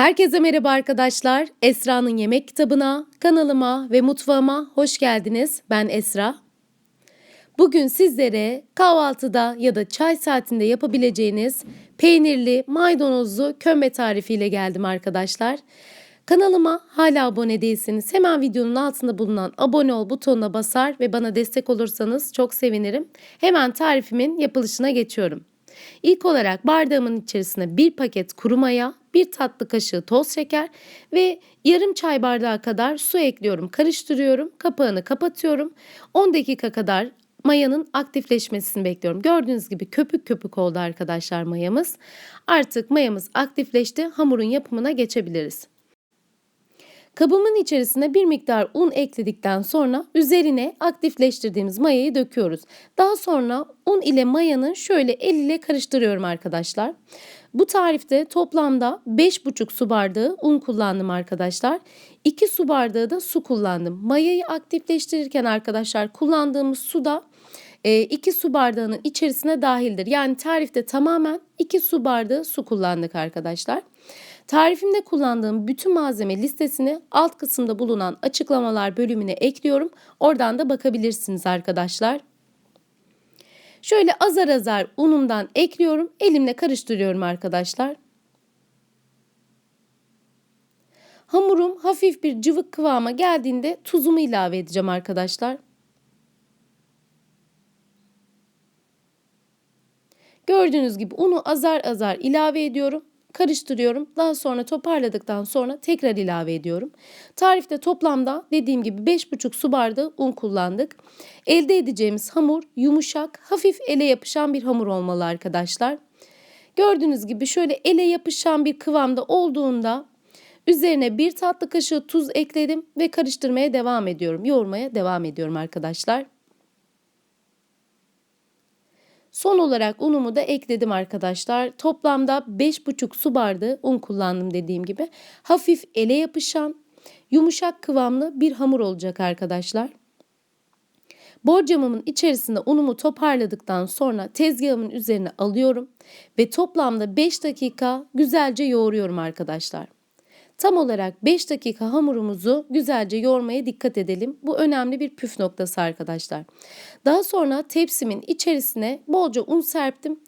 Herkese merhaba arkadaşlar. Esra'nın yemek kitabına, kanalıma ve mutfağıma hoş geldiniz. Ben Esra. Bugün sizlere kahvaltıda ya da çay saatinde yapabileceğiniz peynirli maydanozlu kömbe tarifiyle geldim arkadaşlar. Kanalıma hala abone değilseniz hemen videonun altında bulunan abone ol butonuna basar ve bana destek olursanız çok sevinirim. Hemen tarifimin yapılışına geçiyorum. İlk olarak bardağımın içerisine bir paket kuru maya, bir tatlı kaşığı toz şeker ve yarım çay bardağı kadar su ekliyorum. Karıştırıyorum. Kapağını kapatıyorum. 10 dakika kadar mayanın aktifleşmesini bekliyorum. Gördüğünüz gibi köpük köpük oldu arkadaşlar mayamız. Artık mayamız aktifleşti. Hamurun yapımına geçebiliriz. Kabımın içerisine bir miktar un ekledikten sonra üzerine aktifleştirdiğimiz mayayı döküyoruz. Daha sonra un ile mayanın şöyle el ile karıştırıyorum arkadaşlar. Bu tarifte toplamda 5,5 su bardağı un kullandım arkadaşlar. 2 su bardağı da su kullandım. Mayayı aktifleştirirken arkadaşlar kullandığımız su da 2 su bardağının içerisine dahildir. Yani tarifte tamamen 2 su bardağı su kullandık arkadaşlar. Tarifimde kullandığım bütün malzeme listesini alt kısımda bulunan açıklamalar bölümüne ekliyorum. Oradan da bakabilirsiniz arkadaşlar. Şöyle azar azar unumdan ekliyorum. Elimle karıştırıyorum arkadaşlar. Hamurum hafif bir cıvık kıvama geldiğinde tuzumu ilave edeceğim arkadaşlar. Gördüğünüz gibi unu azar azar ilave ediyorum karıştırıyorum. Daha sonra toparladıktan sonra tekrar ilave ediyorum. Tarifte toplamda dediğim gibi 5,5 su bardağı un kullandık. Elde edeceğimiz hamur yumuşak, hafif ele yapışan bir hamur olmalı arkadaşlar. Gördüğünüz gibi şöyle ele yapışan bir kıvamda olduğunda üzerine bir tatlı kaşığı tuz ekledim ve karıştırmaya devam ediyorum. Yoğurmaya devam ediyorum arkadaşlar. Son olarak unumu da ekledim arkadaşlar. Toplamda 5,5 su bardağı un kullandım dediğim gibi. Hafif ele yapışan, yumuşak kıvamlı bir hamur olacak arkadaşlar. Borcamımın içerisinde unumu toparladıktan sonra tezgahımın üzerine alıyorum ve toplamda 5 dakika güzelce yoğuruyorum arkadaşlar. Tam olarak 5 dakika hamurumuzu güzelce yoğurmaya dikkat edelim. Bu önemli bir püf noktası arkadaşlar. Daha sonra tepsimin içerisine bolca un serptim.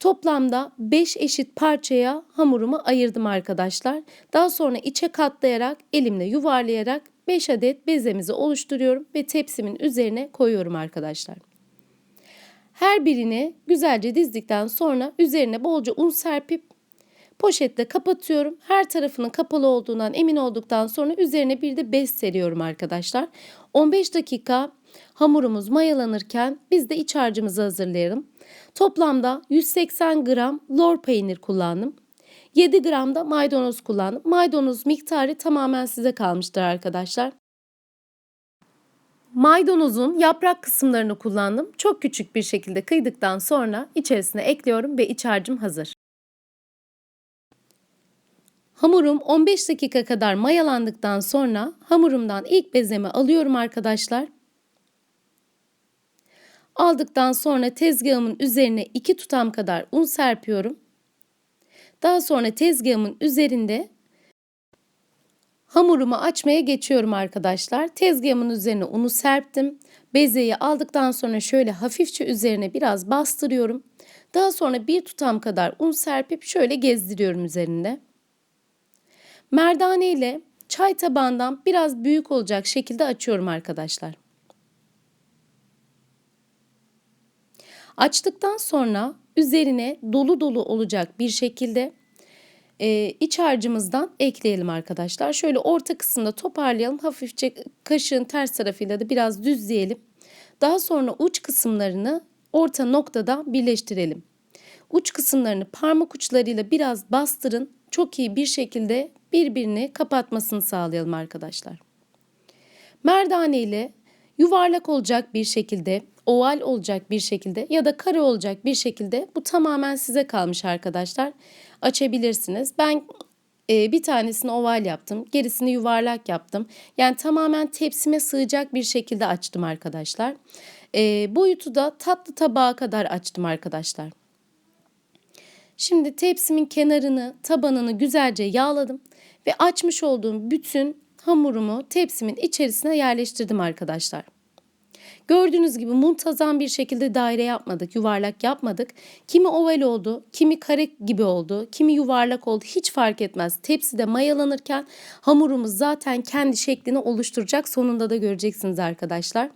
Toplamda 5 eşit parçaya hamurumu ayırdım arkadaşlar. Daha sonra içe katlayarak elimle yuvarlayarak 5 adet bezemizi oluşturuyorum ve tepsimin üzerine koyuyorum arkadaşlar. Her birini güzelce dizdikten sonra üzerine bolca un serpip Poşetle kapatıyorum. Her tarafının kapalı olduğundan emin olduktan sonra üzerine bir de bez seriyorum arkadaşlar. 15 dakika hamurumuz mayalanırken biz de iç harcımızı hazırlayalım. Toplamda 180 gram lor peynir kullandım. 7 gram da maydanoz kullandım. Maydanoz miktarı tamamen size kalmıştır arkadaşlar. Maydanozun yaprak kısımlarını kullandım. Çok küçük bir şekilde kıydıktan sonra içerisine ekliyorum ve iç harcım hazır. Hamurum 15 dakika kadar mayalandıktan sonra hamurumdan ilk bezemi alıyorum arkadaşlar. Aldıktan sonra tezgahımın üzerine 2 tutam kadar un serpiyorum. Daha sonra tezgahımın üzerinde hamurumu açmaya geçiyorum arkadaşlar. Tezgahımın üzerine unu serptim. Bezeyi aldıktan sonra şöyle hafifçe üzerine biraz bastırıyorum. Daha sonra bir tutam kadar un serpip şöyle gezdiriyorum üzerinde. Merdane ile çay tabağından biraz büyük olacak şekilde açıyorum arkadaşlar. Açtıktan sonra üzerine dolu dolu olacak bir şekilde e, iç harcımızdan ekleyelim arkadaşlar. Şöyle orta kısımda toparlayalım. Hafifçe kaşığın ters tarafıyla da biraz düzleyelim. Daha sonra uç kısımlarını orta noktada birleştirelim. Uç kısımlarını parmak uçlarıyla biraz bastırın. Çok iyi bir şekilde birbirini kapatmasını sağlayalım arkadaşlar. Merdane ile yuvarlak olacak bir şekilde, oval olacak bir şekilde ya da kare olacak bir şekilde bu tamamen size kalmış arkadaşlar. Açabilirsiniz. Ben e, bir tanesini oval yaptım, gerisini yuvarlak yaptım. Yani tamamen tepsime sığacak bir şekilde açtım arkadaşlar. E, boyutu da tatlı tabağa kadar açtım arkadaşlar. Şimdi tepsimin kenarını, tabanını güzelce yağladım. ve açmış olduğum bütün hamurumu tepsimin içerisine yerleştirdim arkadaşlar. Gördüğünüz gibi muntazam bir şekilde daire yapmadık, yuvarlak yapmadık. Kimi oval oldu, kimi kare gibi oldu, kimi yuvarlak oldu hiç fark etmez. Tepside mayalanırken hamurumuz zaten kendi şeklini oluşturacak. Sonunda da göreceksiniz arkadaşlar.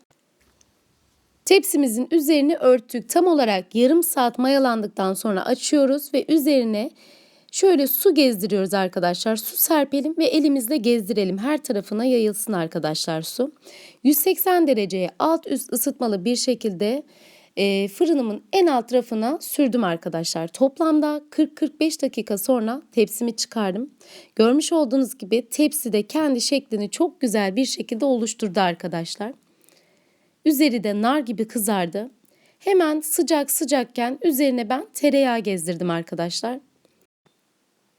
Tepsimizin üzerini örttük. Tam olarak yarım saat mayalandıktan sonra açıyoruz ve üzerine şöyle su gezdiriyoruz arkadaşlar. Su serpelim ve elimizle gezdirelim. Her tarafına yayılsın arkadaşlar su. 180 dereceye alt üst ısıtmalı bir şekilde e, fırınımın en alt rafına sürdüm arkadaşlar. Toplamda 40-45 dakika sonra tepsimi çıkardım. Görmüş olduğunuz gibi tepsi de kendi şeklini çok güzel bir şekilde oluşturdu arkadaşlar. Üzeri de nar gibi kızardı. Hemen sıcak sıcakken üzerine ben tereyağı gezdirdim arkadaşlar.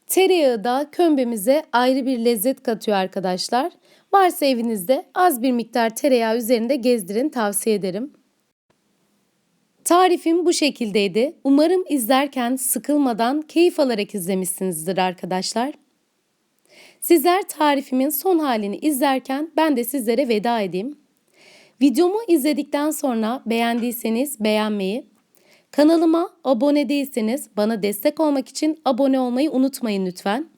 Tereyağı da kömbemize ayrı bir lezzet katıyor arkadaşlar. Varsa evinizde az bir miktar tereyağı üzerinde gezdirin tavsiye ederim. Tarifim bu şekildeydi. Umarım izlerken sıkılmadan keyif alarak izlemişsinizdir arkadaşlar. Sizler tarifimin son halini izlerken ben de sizlere veda edeyim. Videomu izledikten sonra beğendiyseniz beğenmeyi, kanalıma abone değilseniz bana destek olmak için abone olmayı unutmayın lütfen.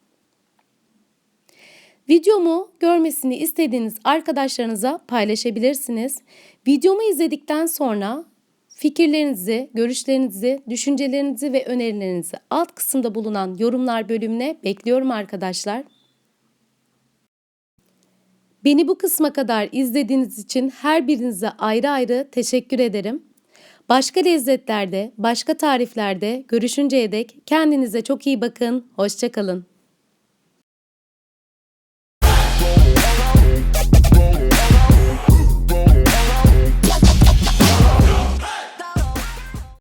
Videomu görmesini istediğiniz arkadaşlarınıza paylaşabilirsiniz. Videomu izledikten sonra fikirlerinizi, görüşlerinizi, düşüncelerinizi ve önerilerinizi alt kısımda bulunan yorumlar bölümüne bekliyorum arkadaşlar. Beni bu kısma kadar izlediğiniz için her birinize ayrı ayrı teşekkür ederim. Başka lezzetlerde, başka tariflerde görüşünceye dek kendinize çok iyi bakın. Hoşçakalın.